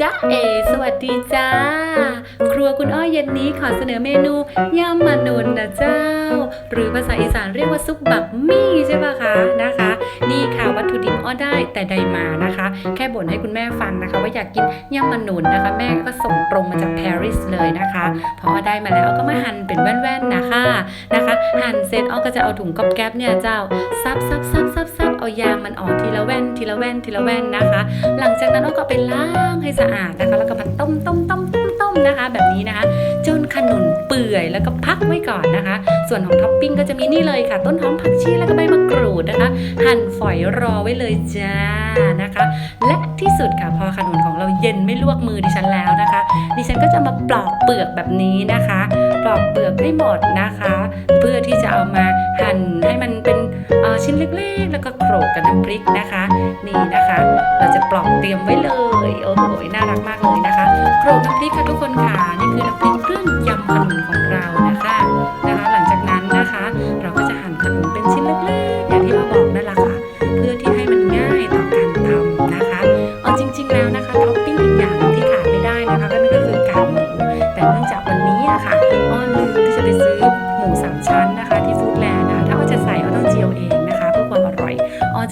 จ้าเอ สวัสดีจ้า ครัวคุณอ้อยเย็นนี้ขอเสนอเมนูยำมันนุนนะเจ้า หรือภาษาอีสานเรียกว่าซุปบักมี่ใช่ปะคะนะคะ นี่ค่ะวัตถุดิบอ้อได้แต่ใดมานะคะ แค่บ่นให้คุณแม่ฟังนะคะ ว่าอยากกินยำมันนุนนะคะ แม่ก็ส่งตรงมาจากปารีสเลยนะคะพออ้อได้มาแล้วก็มาหั่นเป็นแว่นๆนะคะนะคะ หั่นเสร็จอ้อก็จะเอาถุงก๊อบแก๊บเนี่ยเจ้าซับซับซับซับซับ เอายางมันออกทีละแว่นทีละแว่นทีละแว่นนะคะ หลังจากนั้นอ้อก็ไปล้างให้สะอาดนะคะ แล้วก็มาต้มต้มต้มต้มต้มนะคะ แบบนี้นะคะ จนขนุนเปื่อยแล้วก็พักไว้ก่อนนะคะ ส่วนของท็อปปิ้งก็จะมีนี่เลยค่ะ ต้นหอมผักชีแล้วก็ใบมะกรูดนะคะ หั่นฝอยรอไว้เลยจ้านะคะ และที่สุดค่ะพอขนุนของเราเย็นไม่ลวกมือดิฉันแล้วนะคะ ดิฉันก็จะมาปลอกเปลือกแบบนี้นะคะ ปลอกเปลือกให้หมดนะคะ แล้วก็โขลกกับน้ำพริกนะคะ นี่นะคะ เราจะปลอกเตรียมไว้เลยโอ้โหน่ารักมากเลยนะคะโขลกน้ำพริกค่ะทุกคนค่ะนี่คือน้ำพริกเครื่องยำขนุนของเรานะคะนะคะหลังจากนั้นนะคะ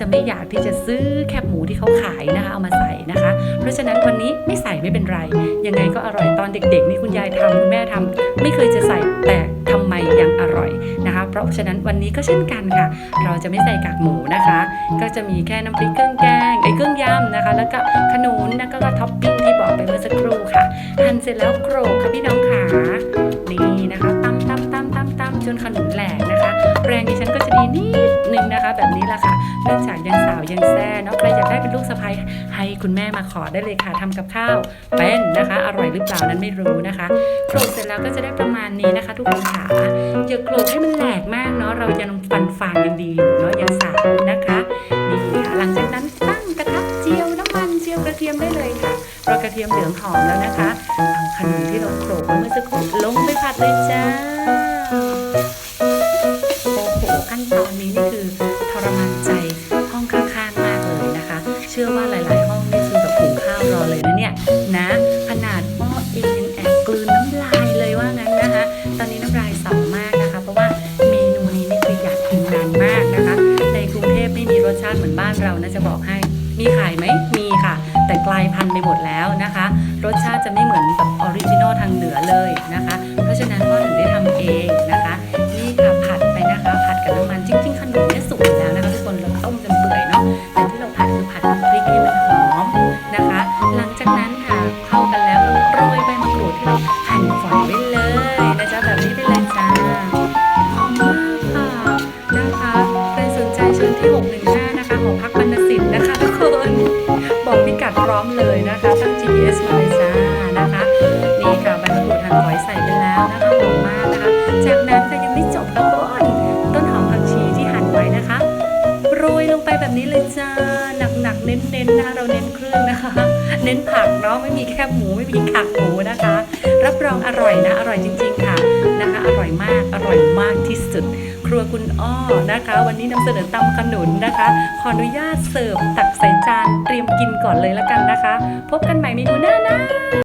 จะไม่อยากที่จะซื้อแคบหมูที่เขาขายนะคะ เอามาใส่นะคะ เพราะฉะนั้นวันนี้ไม่ใส่ไม่เป็นไร ยังไงก็อร่อยตอนเด็กๆนี่คุณยายทำคุณแม่ทำไม่เคยจะใส่แต่ทำไมยังอร่อยนะคะ เพราะฉะนั้นวันนี้ก็เช่นกันค่ะ เราจะไม่ใส่กากหมูนะคะ ก็จะมีแค่น้ำพริกเครื่องแกงไอ้เครื่องยำนะคะ แล้วก็ขนุนแล้วก็ท็อปปิ้งที่บอกไปเมื่อสักครู่ค่ะหั่นเสร็จแล้วโขลกค่ะพี่น้องขา จะดีนิดนึงนะคะ แบบนี้แหละค่ะเนื่องจากยังสาวยังแซ่เนาะใครอยากได้เป็นลูกสะใภ้ให้คุณแม่มาขอได้เลยค่ะทำกับข้าวเป็นนะคะ อร่อยหรือเปล่านั้นไม่รู้นะคะโขลกเสร็จแล้วก็จะได้ประมาณนี้นะคะ ทุกคนค่ะอย่าโขลกให้มันแหลกมากเนาะเรายังฟันฟางยังดีอยู่เนาะยังสาวนะคะนี่ค่ะหลังจากนั้นตั้งกระทะเจียวน้ำมันเจียวกระเทียมได้เลยค่ะพอกระเทียมเหลืองหอมแล้วนะคะเอาขนุนที่เราโขลกไว้เมื่อสักครู่ลงไปผัดเลยจ้า มากนะคะ เพราะว่าเมนูนี้นี่คืออยากกินนานมากนะคะ ในกรุงเทพไม่มีรสชาติเหมือนบ้านเรานะจะบอกให้ มีขายไหมมีค่ะ แต่กลายพันธุ์ไปหมดแล้วนะคะ รสชาติจะไม่เหมือนแบบออริจินอลทางเหนือเลยนะคะ เพราะฉะนั้นก็ถึงได้ มเลยนะคะตั้ง GPS มาเลยจ้านะคะนี่ค่ะใบมะกรูดหั่นฝอยใส่ไปแล้วนะคะหอมมากนะคะจากนั้นค่ะยังไม่จบนะบอนต้นหอมผักชีที่หั่นไว้นะคะโรยลงไปแบบนี้เลยจ้าหนักๆเน้นๆนะคะเราเน้นเครื่องนะคะ เน้นผักเนาะไม่มีแค่หมูไม่มีกากหมูนะคะ รับรองอร่อยนะอร่อยจริง อร่อยมากที่สุด ครัวคุณอ้อนะคะ วันนี้นำเสนอตำขนุนนะคะ ขออนุญาตเสิร์ฟตักใส่จานเตรียมกินก่อนเลยละกันนะคะ พบกันใหม่เมนูหน้านะ